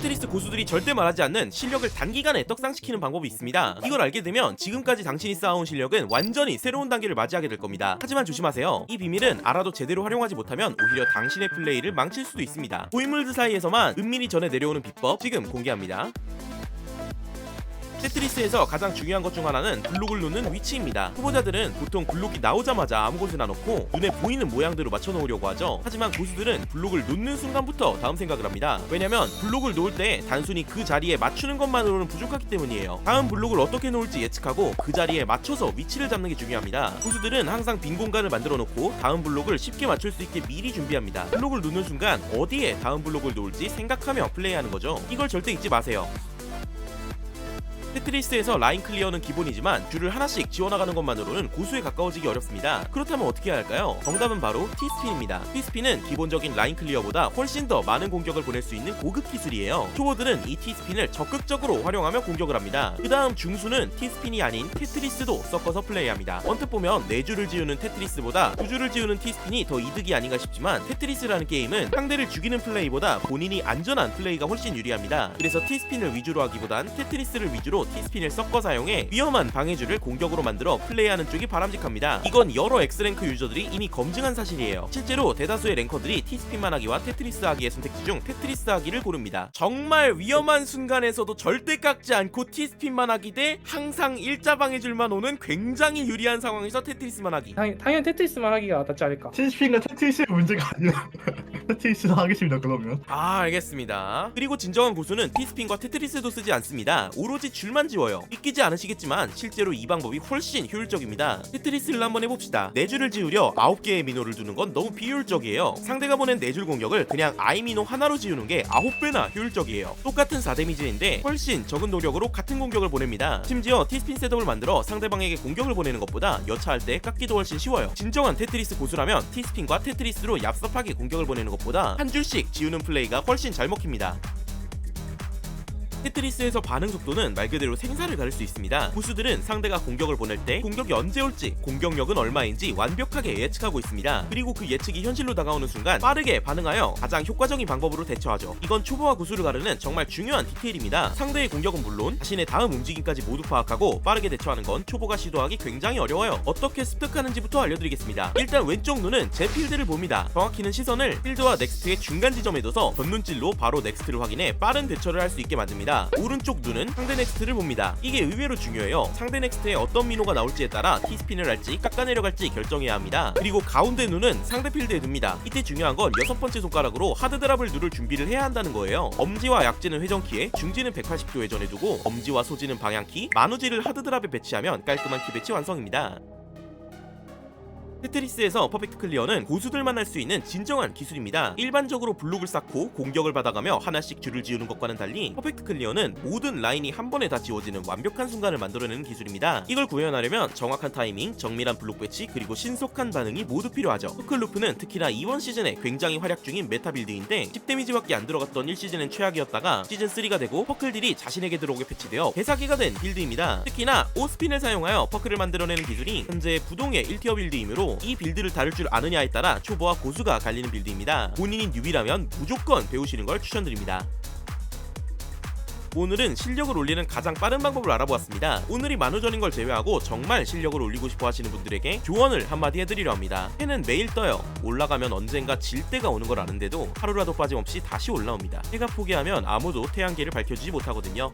테트리스 고수들이 절대 말하지 않는 실력을 단기간에 떡상시키는 방법이 있습니다. 이걸 알게 되면 지금까지 당신이 쌓아온 실력은 완전히 새로운 단계를 맞이하게 될 겁니다. 하지만 조심하세요. 이 비밀은 알아도 제대로 활용하지 못하면 오히려 당신의 플레이를 망칠 수도 있습니다. 고인물들 사이에서만 은밀히 전해 내려오는 비법 지금 공개합니다. 테트리스에서 가장 중요한 것 중 하나는 블록을 놓는 위치입니다. 후보자들은 보통 블록이 나오자마자 아무 곳에나 놓고 눈에 보이는 모양대로 맞춰 놓으려고 하죠. 하지만 고수들은 블록을 놓는 순간부터 다음 생각을 합니다. 왜냐면 블록을 놓을 때 단순히 그 자리에 맞추는 것만으로는 부족하기 때문이에요. 다음 블록을 어떻게 놓을지 예측하고 그 자리에 맞춰서 위치를 잡는 게 중요합니다. 고수들은 항상 빈 공간을 만들어 놓고 다음 블록을 쉽게 맞출 수 있게 미리 준비합니다. 블록을 놓는 순간 어디에 다음 블록을 놓을지 생각하며 플레이하는 거죠. 이걸 절대 잊지 마세요. 테트리스에서 라인 클리어는 기본이지만 줄을 하나씩 지워나가는 것만으로는 고수에 가까워지기 어렵습니다. 그렇다면 어떻게 해야 할까요? 정답은 바로 T스핀입니다. T스핀은 기본적인 라인 클리어보다 훨씬 더 많은 공격을 보낼 수 있는 고급 기술이에요. 초보들은 이 T스핀을 적극적으로 활용하며 공격을 합니다. 그 다음 중수는 T스핀이 아닌 테트리스도 섞어서 플레이합니다. 언뜻 보면 4줄을 지우는 테트리스보다 2줄을 지우는 T스핀이 더 이득이 아닌가 싶지만 테트리스라는 게임은 상대를 죽이는 플레이보다 본인이 안전한 플레이가 훨씬 유리합니다. 그래서 T스핀을 위주로 하기보단 테트리스를 위주로 T스핀을 섞어 사용해 위험한 방해줄을 공격으로 만들어 플레이하는 쪽이 바람직합니다. 이건 여러 X랭크 유저들이 이미 검증한 사실이에요. 실제로 대다수의 랭커들이 T스핀만 하기와 테트리스 하기의 선택지 중 테트리스 하기를 고릅니다. 정말 위험한 순간에서도 절대 깎지 않고 T스핀만 하기 대 항상 일자 방해줄만 오는 굉장히 유리한 상황에서 테트리스만 하기. 당, 당연히 테트리스만 하기가 낫지 않을까 티스핀과 테트리스의 문제가 아니라 테트리스를 하겠습니다 그러면. 아 알겠습니다. 그리고 진정한 고수는 T스핀과 테트리스도 쓰지 않습니다. 오로지 줄만 지워요. 믿기지 않으시겠지만 실제로 이 방법이 훨씬 효율적입니다. 테트리스를 한번 해봅시다. 4줄을 지우려 9개의 민호를 두는 건 너무 비효율적이에요. 상대가 보낸 4줄 공격을 그냥 아이민호 하나로 지우는 게 9배나 효율적이에요. 똑같은 4데미지인데 훨씬 적은 노력으로 같은 공격을 보냅니다. 심지어 T스핀 셋업을 만들어 상대방에게 공격을 보내는 것보다 여차할 때 깎기도 훨씬 쉬워요. 진정한 테트리스 고수라면 T스핀과 테트리스로 얍삽하게 공격을 보내는 것 보다 한 줄씩 지우는 플레이가 훨씬 잘 먹힙니다 테트리스에서 반응 속도는 말 그대로 생사를 가를 수 있습니다. 고수들은 상대가 공격을 보낼 때 공격이 언제 올지, 공격력은 얼마인지 완벽하게 예측하고 있습니다. 그리고 그 예측이 현실로 다가오는 순간 빠르게 반응하여 가장 효과적인 방법으로 대처하죠. 이건 초보와 고수를 가르는 정말 중요한 디테일입니다. 상대의 공격은 물론 자신의 다음 움직임까지 모두 파악하고 빠르게 대처하는 건 초보가 시도하기 굉장히 어려워요. 어떻게 습득하는지부터 알려드리겠습니다. 일단 왼쪽 눈은 제 필드를 봅니다. 정확히는 시선을 필드와 넥스트의 중간 지점에 둬서 전눈질로 바로 넥스트를 확인해 빠른 대처를 할 수 있게 만듭니다. 오른쪽 눈은 상대 넥스트를 봅니다. 이게 의외로 중요해요. 상대 넥스트에 어떤 민호가 나올지에 따라 T스핀을 할지 깎아내려갈지 결정해야 합니다. 그리고 가운데 눈은 상대 필드에 둡니다. 이때 중요한 건 여섯 번째 손가락으로 하드 드랍을 누를 준비를 해야 한다는 거예요. 엄지와 약지는 회전키에 중지는 180도 회전에 두고 엄지와 소지는 방향키, 만우지를 하드 드랍에 배치하면 깔끔한 키 배치 완성입니다. 테트리스에서 퍼펙트 클리어는 고수들만 할 수 있는 진정한 기술입니다. 일반적으로 블록을 쌓고 공격을 받아가며 하나씩 줄을 지우는 것과는 달리 퍼펙트 클리어는 모든 라인이 한 번에 다 지워지는 완벽한 순간을 만들어내는 기술입니다. 이걸 구현하려면 정확한 타이밍, 정밀한 블록 배치, 그리고 신속한 반응이 모두 필요하죠. 포클루프는 특히나 이번 시즌에 굉장히 활약 중인 메타 빌드인데 10데미지밖에 안 들어갔던 1시즌엔 최악이었다가 시즌 3가 되고 퍼클들이 자신에게 들어오게 패치되어 대사기가 된 빌드입니다. 특히나 오스핀을 사용하여 퍼클을 만들어내는 기술이 현재 부동의 1티어 빌드이므로 이 빌드를 다룰 줄 아느냐에 따라 초보와 고수가 갈리는 빌드입니다. 본인이 뉴비라면 무조건 배우시는 걸 추천드립니다. 오늘은 실력을 올리는 가장 빠른 방법을 알아보았습니다. 오늘이 만우절인 걸 제외하고 정말 실력을 올리고 싶어 하시는 분들에게 조언을 한마디 해드리려 합니다. 해는 매일 떠요. 올라가면 언젠가 질 때가 오는 걸 아는데도 하루라도 빠짐없이 다시 올라옵니다. 해가 포기하면 아무도 태양계를 밝혀주지 못하거든요.